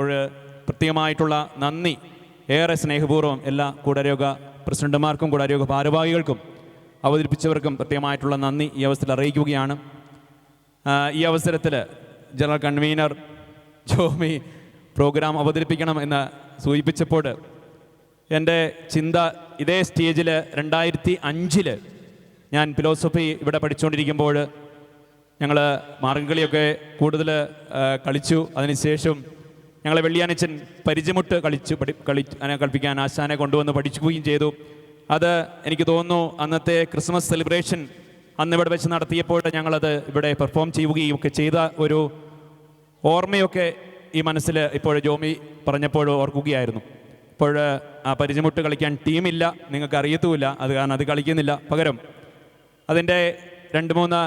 അപ്പോൾ പ്രത്യേകമായിട്ടുള്ള നന്ദി. ഏറെ സ്നേഹപൂർവം എല്ലാ കൂടരോഗ പ്രസിഡന്റുമാർക്കും കൂടരോഗ ഭാരവാഹികൾക്കും അവതരിപ്പിച്ചവർക്കും പ്രത്യേകമായിട്ടുള്ള നന്ദി ഈ അവസരത്തിൽ അറിയിക്കുകയാണ്. ഈ അവസരത്തിൽ ജനറൽ കൺവീനർ ജോമി പ്രോഗ്രാം അവതരിപ്പിക്കണം എന്ന് സൂചിപ്പിച്ചപ്പോൾ എന്റെ ചിന്ത ഇതേ സ്റ്റേജിൽ രണ്ടായിരത്തി അഞ്ചിൽ ഞാൻ ഫിലോസഫി ഇവിടെ പഠിച്ചുകൊണ്ടിരിക്കുമ്പോൾ ഞങ്ങൾ മാർഗംകളിയൊക്കെ കൂടുതൽ കളിച്ചു. അതിനുശേഷം ഞങ്ങളെ വെള്ളിയാനച്ചൻ പരിചയമുട്ട് കളിച്ച് പഠി കളി കളിപ്പിക്കാൻ ആശാനെ കൊണ്ടുവന്ന് പഠിക്കുകയും ചെയ്തു. അത് എനിക്ക് തോന്നുന്നു അന്നത്തെ ക്രിസ്മസ് സെലിബ്രേഷൻ അന്ന് ഇവിടെ വെച്ച് നടത്തിയപ്പോൾ ഞങ്ങളത് ഇവിടെ പെർഫോം ചെയ്യുകയും ഒക്കെ ചെയ്ത ഒരു ഓർമ്മയൊക്കെ ഈ മനസ്സിൽ ഇപ്പോൾ ജോമി പറഞ്ഞപ്പോൾ ഓർക്കുകയായിരുന്നു. ഇപ്പോൾ ആ പരിചയമുട്ട് കളിക്കാൻ ടീമില്ല നിങ്ങൾക്ക് അറിയത്തുമില്ല അത് കാരണം അത് കളിക്കുന്നില്ല പകരം. അതിന്റെ രണ്ട് മൂന്ന്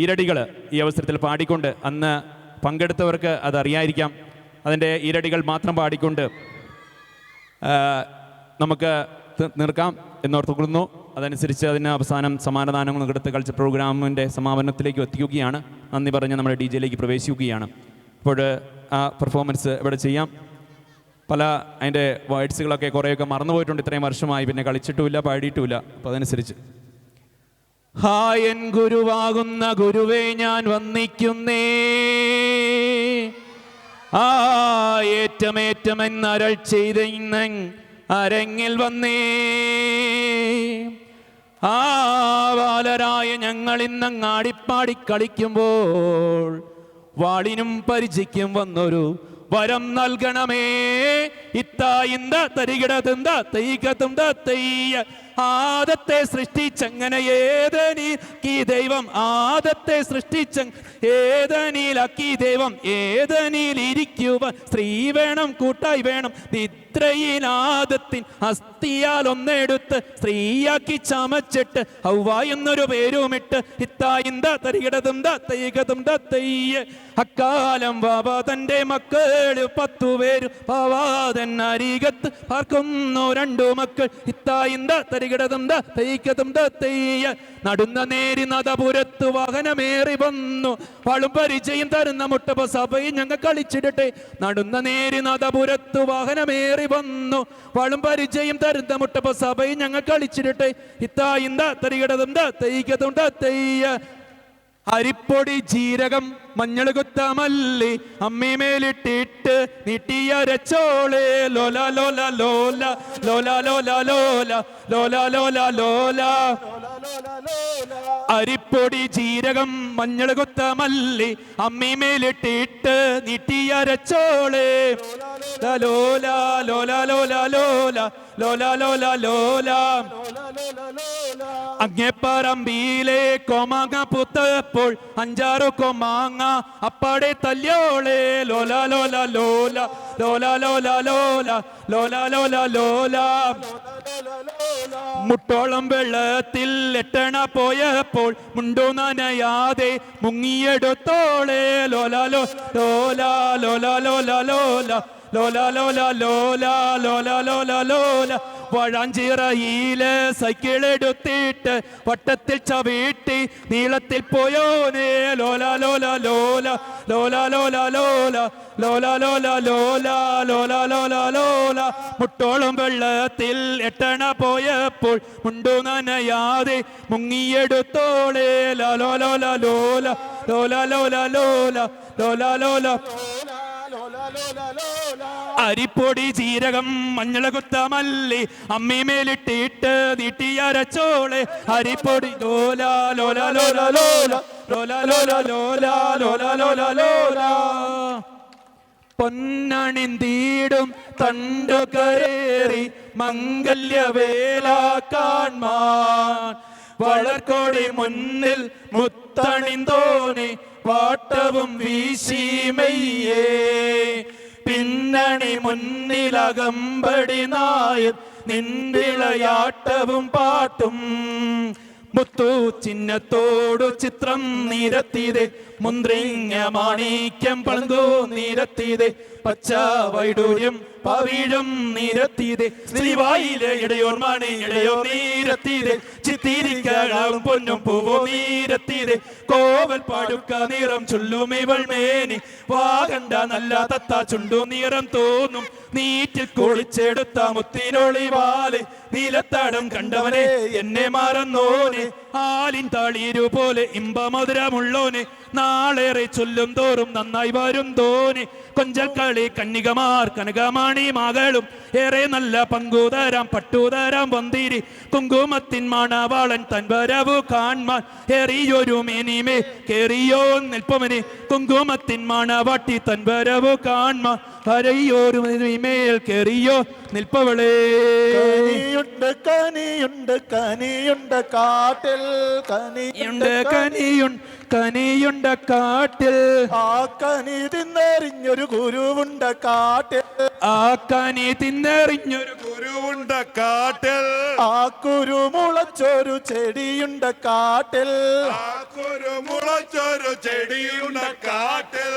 ഈരടികൾ ഈ അവസരത്തിൽ പാടിക്കൊണ്ട് അന്ന് പങ്കെടുത്തവർക്ക് അതറിയായിരിക്കാം. അതിന്റെ ഈരടികൾ മാത്രം പാടിക്കൊണ്ട് നമുക്ക് നിർക്കാം എന്നോർത്തുകൊള്ളുന്നു. അതനുസരിച്ച് അതിന് അവസാനം സമാനദാനങ്ങൾ എടുത്ത് കൾച്ചർ പ്രോഗ്രാമിന്റെ സമാപനത്തിലേക്ക് എത്തിക്കുകയാണ്. നന്ദി പറഞ്ഞ് നമ്മുടെ ഡി ജെയിലേക്ക് പ്രവേശിക്കുകയാണ്. അപ്പോൾ ആ പെർഫോമൻസ് ഇവിടെ ചെയ്യാം. പല അതിന്റെ വേർഡ്സുകളൊക്കെ കുറേയൊക്കെ മറന്നുപോയിട്ടുണ്ട് ഇത്രയും വർഷമായി പിന്നെ കളിച്ചിട്ടുമില്ല പാടിയിട്ടുമില്ല. അപ്പോൾ അതനുസരിച്ച്. ഹായൻ ഗുരുവാകുന്ന ഗുരുവേ ഞാൻ വന്നിക്കുന്നേ ആ ഏറ്റമേറ്റമെന്നരൾ ചെയ്ത അരങ്ങിൽ വന്നേ. ആ ബാലരായ ഞങ്ങൾ ഇന്നങ്ങാടിപ്പാടി കളിക്കുമ്പോൾ വാളിനും പരിചയ്ക്കും വന്നൊരു വരം നൽകണമേ. ഇത്താ ഇന്ത തരികിട തിന്ത തയ്യ ആദത്തെ സൃഷ്ടിച്ചങ്ങനെ ഏതനീ ദൈവം? ആദത്തെ സൃഷ്ടിച്ച ഏതനീലാക്കി ദൈവം? ഏതനീൽ ഇരിക്കുവ സ്ത്രീ വേണം കൂട്ടായി വേണം. നിദ്രയിൽ ആദത്തിൻ അസ്ഥിയാൽ ഒന്നെടുത്ത് സ്ത്രീയാക്കി ചമച്ചിട്ട് ഹൗവ എന്നൊരു പേരുമിട്ട് ഇത്തായിന്ത തരികിടതും തൈകതും തയ്യ. അക്കാലം വാബ തന്റെ മക്കൾ പത്തു പേര് പാവാതൻ അരികത്ത് പാർക്കുന്നു രണ്ടു മക്കൾ. ഇത്തായിന്ത ഇന്ത തരികിടതും തൈക്കതും തെയ്യ. നടുന്ന നേരി നദപുരത്ത് വാഹനമേറി വന്നു. വളും പരിചയം തരുന്ന മുട്ടപ്പ സഭയിൽ ഞങ്ങൾ കളിച്ചിടട്ടെ. നടുന്ന നേരി നദപുരത്ത് വാഹനമേറി വന്നു. വളും പരിചയം തരുന്ന മുട്ടപ്പ സഭയിൽ ഞങ്ങൾ കളിച്ചിടട്ടെ. ഇത്താ ഇന്ത തരികിടതും തൈക്കതും തയ്യ. അരിപ്പൊടി ജീരകം മഞ്ഞൾ കുത്തമല്ലി അമ്മിമേലിട്ടിട്ട് നീട്ടിയരച്ചോളെ ലോല ലോല ലോല ലോല ലോല ലോല ലോല ലോല ലോല അരിപ്പൊടി ജീരകം മഞ്ഞൾ കുത്തമല്ലി അമ്മിമേലിട്ടിട്ട് നീട്ടിയരച്ചോളെ ലോല ലോല ലോല ലോല ലോല ലോല ലോല അങ്ങേപ്പറമ്പിയിലെ കൊമാങ്ങ പുത്തപ്പോൾ അഞ്ചാറു കൊമാങ്ങ അപ്പാടെ തല്യോളെ. ലോല ലോല ലോല. ലോല ലോല ലോല. ലോല ലോല ലോല. മുട്ടോളം വെള്ളത്തിൽ എട്ടണ പോയപ്പോൾ മുണ്ടോ നനയാതെ മുങ്ങിയെടുത്തോളെ. ലോല ലോ ലോല ലോല ലോല ലോല. ലോല ലോല ലോല ലോല ലോല ലോല വഴാഞ്ചിറയിൽ സൈക്കിൾ എടുത്തിട്ട് വട്ടത്തിൽ ചവിട്ടി നീളത്തിൽ പോയോനെ ലോല ലോല ലോല ലോല ലോല ലോല ലോല ലോല ലോല ലോല ലോല ലോല മുട്ടോളം വെള്ളത്തിൽ എട്ടണ പോയപ്പോൾ മുണ്ടു നനയാതെ മുങ്ങിയെടുത്തോളെ ലോല ലോല ലോല ലോല ലോല ലോല ലോല ലോല അരിപ്പൊടി ജീരകം മഞ്ഞള കുത്തമല്ലി അമ്മിമേലിട്ടിട്ട് നീട്ടിയരച്ചോളെ. അരിപ്പൊടി ലോല ലോല ലോല ലോല ലോല ലോല ലോല ലോല ലോല ലോല. പൊന്നണിന്തീടും തണ്ടു കയറി മംഗല്യവേല കാൺമാൻ വളർക്കോടി മുന്നിൽ മുത്തണിന്തോനെ പാട്ടവും വീശിമയ്യേ പിന്നണി മുന്നിലകമ്പടി നായൻ നിന്തിളയാട്ടവും പാട്ടും. മുത്തു ചിഹ്നത്തോടു ചിത്രം നിരത്തിയത് മുന്ത്രിങ്ങ മാണിക്യം പളുങ്കോ നിരത്തിതെ പച്ച വൈഡൂര്യം പവിഴം നിരത്തിയതേ ശ്രീവായിലെ ഇടയോർ മണി ഇടയോ നീരത്തിയതേ ചിത്തിരിക്കാളും പൊന്നും പൂവോ നീരത്തിയതേ കോവൽ പാടുക്ക നിറം ചുല്ലും ഇവൾ മേനി. വാകണ്ട നല്ല തത്ത ചുണ്ടു നിറം തോന്നും. നീറ്റിൽ കുളിച്ചെടുത്ത മുത്തിനൊളി വാൽ നീലത്താടം കണ്ടവനെ എന്നെ മറന്നോനെ. ആലിൻ താളീരു പോലെ ഇമ്പമധുരമുള്ളോന് നാളേറെ ചൊല്ലും തോറും നന്നായി വരും തോന്. കൊഞ്ചക്കളി കന്യകമാർ കനകമാണി മകളും ഏറെ നല്ല പങ്കുതരാം പട്ടുതരാം വന്തിരി. കുങ്കുമത്തിൻ മണവാളൻ തൻവരവു കാൺമാൻ. ഏറിയൊരു മേനിമേ കേറിയോ നിൽപ്പവനെ കുങ്കുമത്തിൻ മണവാട്ടി തൻ വരവു കാൺമ ഹരയൊരു മേൽ കേറിയോ നിൽപ്പവളേ. കനിയുണ്ട് കനിയുണ്ട് കനിയുണ്ട് കാട്ടിൽ കനിയുണ്ട് കനിയുണ്ട് കനിയുണ്ട കാട്ടിൽ. ആ കനി തിന്നെറിഞ്ഞൊരു ഗുരുവുണ്ട് കാട്ടിൽ. ആ കനി തിന്നെറിഞ്ഞൊരു ഗുരുവുണ്ട കാട്ടിൽ. ആ കുരു മുളച്ചൊരു ചെടിയുണ്ട കാട്ടിൽ. ആ കുരു മുളച്ചൊരു ചെടിയുണ്ട കാട്ടിൽ.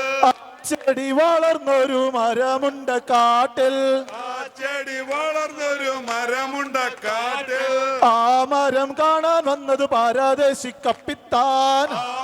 ചെടി വളർന്നൊരു മരമുണ്ട കാട്ടിൽ. ആ ചെടി വളർന്നൊരു മരമുണ്ട കാട്ടിൽ. ആ മരം കാണാൻ വന്നത് പാരാദേശി കപ്പിത്താൻ. ആ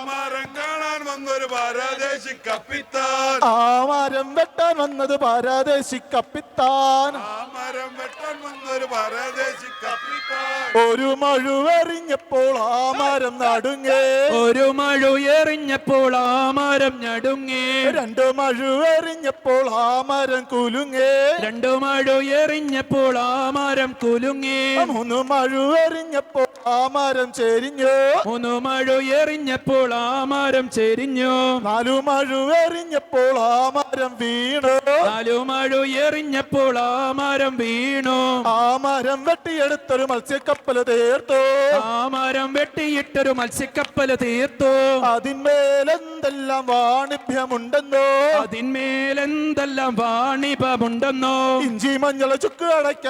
പരദേശി കപ്പിത്താൻ. ആ മരം വെട്ടാൻ വന്നത് പാരാദേശി കപ്പിത്താൻ. ആ മരം വെട്ടാൻ വന്നൊരു പാരാദേശി കപ്പിത്താൻ. ഒരു മഴുവെറിഞ്ഞപ്പോൾ ആ മരം നടുങ്ങേ. ഒരു മഴ എറിഞ്ഞപ്പോൾ ആ മരം ഞടുങ്ങി രണ്ട് മഴുവെറിഞ്ഞപ്പോൾ ആ മരം കുലുങ്ങേ. രണ്ടു മഴ എറിഞ്ഞപ്പോൾ ആ മരം കുലുങ്ങി. മൂന്ന് മഴുവെറിഞ്ഞപ്പോൾ ആ മരം ചെരിഞ്ഞു. മൂന്നു മഴ എറിഞ്ഞപ്പോൾ ആമാരം മരം ചെരിഞ്ഞു. നാലു മഴു എറിഞ്ഞപ്പോൾ ആമാരം വീണു. നാലു മഴ എറിഞ്ഞപ്പോൾ ആമാരം മരം വീണു. ആമാരം മരം വെട്ടിയെടുത്തൊരു മത്സ്യക്കപ്പൽ തീർത്തു. ആമാരം മരം വെട്ടിയിട്ടൊരു മത്സ്യക്കപ്പൽ തീർത്തു. അതിന്മേലെന്തെല്ലാം വാണിഭ്യമുണ്ടെന്നോ? അതിന്മേലെന്തെല്ലാം വാണിഭമുണ്ടെന്നോ? ഇഞ്ചി മഞ്ഞൾ ചുക്ക് അടയ്ക്ക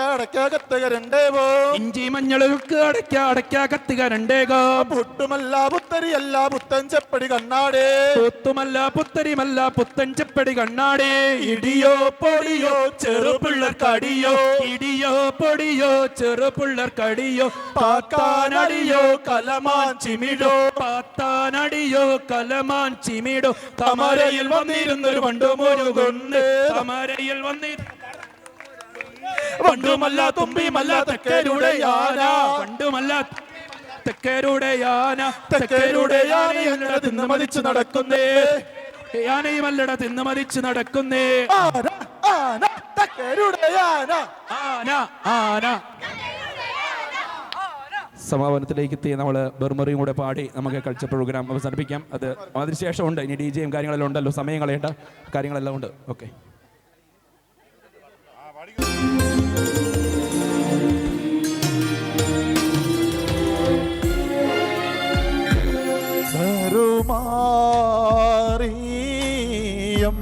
ഇഞ്ചി മഞ്ഞളുക്ക് അടയ്ക്ക അടയ്ക്ക കത്തിക രണ്ടേകോ പുട്ടുമല്ല പുത്തരിയല്ല പുത്തൻ ചെപ്പടി കണ്ണാടേ. പുത്തുമല്ല പുത്തരിമല്ല പുത്തൻ ചെപ്പടി കണ്ണാടി. ഇടിയോ പൊടിയോ ചെറുപിള്ളർ കടിയോ ഇടിയോ പൊടിയോ ചെറുപിള്ളർ കടിയോ പാത്താനടിയോ കലമാൻ ചിമിടോ. പാത്താനടിയോ കലമാൻ ചിമിടോ. തമരയിൽ വന്നിരുന്നൊരു പണ്ടുമൊരുകൊണ്ട് തമരയിൽ വന്നിരുന്ന പണ്ടുമല്ല തുമ്പിമല്ല തെക്കരുടെ യാന പണ്ടുമല്ല തെക്കരുടെ യാന തെക്കരുടെ യാന തിന്ന് മതിച്ച് നടക്കുന്നേ. യാനയുമല്ലട തിന്ന് മതിച്ച് നടക്കുന്നേ. ആന ആന തക്കരുടെ ആന ആന. ആന സമാപനത്തിലേക്ക് എത്തി നമ്മൾ ബെർമറിയും കൂടെ പാടി നമുക്ക് കൾച്ചർ പ്രോഗ്രാം അവസാനിപ്പിക്കാം. അത് അതിനുശേഷം ഉണ്ട് ഇനി ഡി ജെയും കാര്യങ്ങളെല്ലാം ഉണ്ടല്ലോ. സമയം കളയേണ്ട കാര്യങ്ങളെല്ലാം ഉണ്ട്. ഓക്കെ ബറുമാറിയം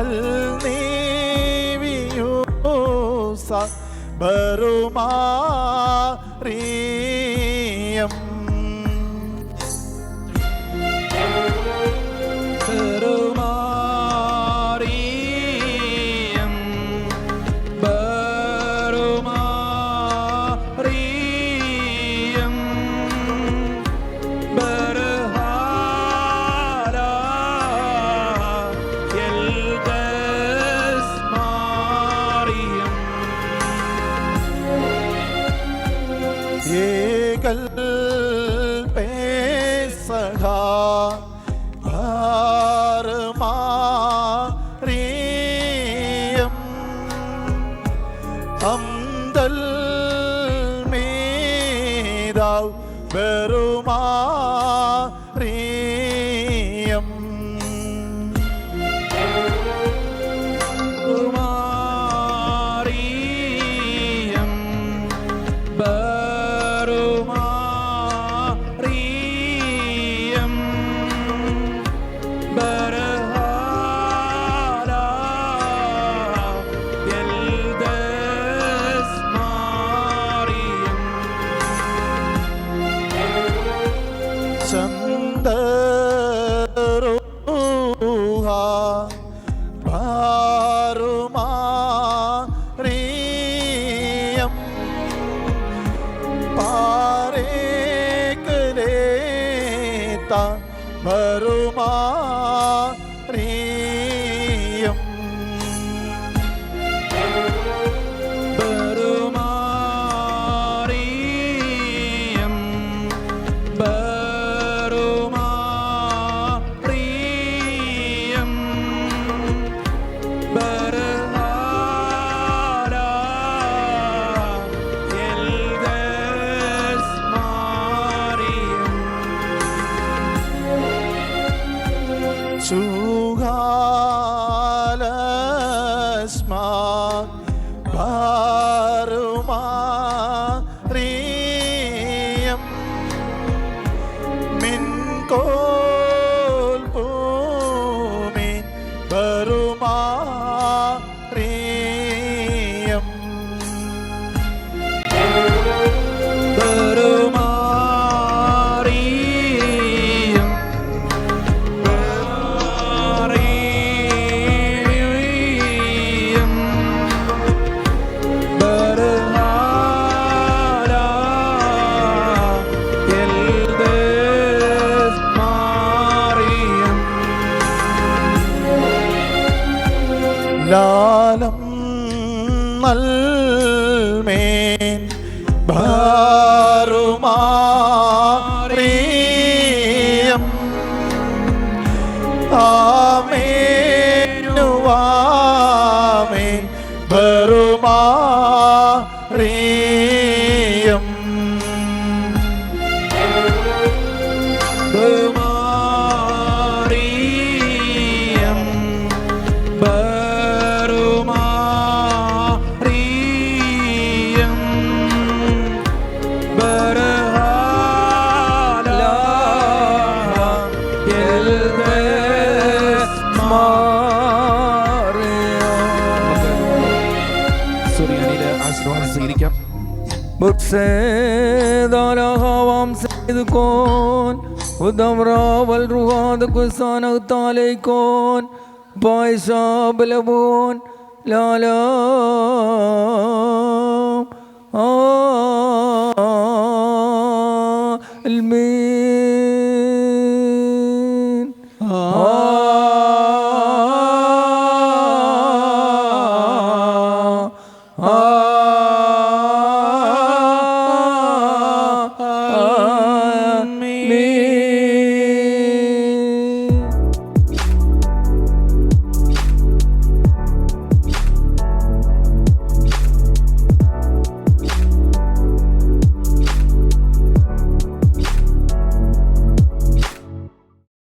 അൽ നീവിയൂസ ബറുമാറിയം அந்தல் மீதாவ் பெருமா പാരേക്കലേത്ത ബറുമാറിയം ലാലം നൽമേൻ ഭാരുമാറിയം സ്വീകരിക്കാം. عوام سيد كون ودمرة والرواد كسان اغتالي كون بايشا بلبون لا لا المين آه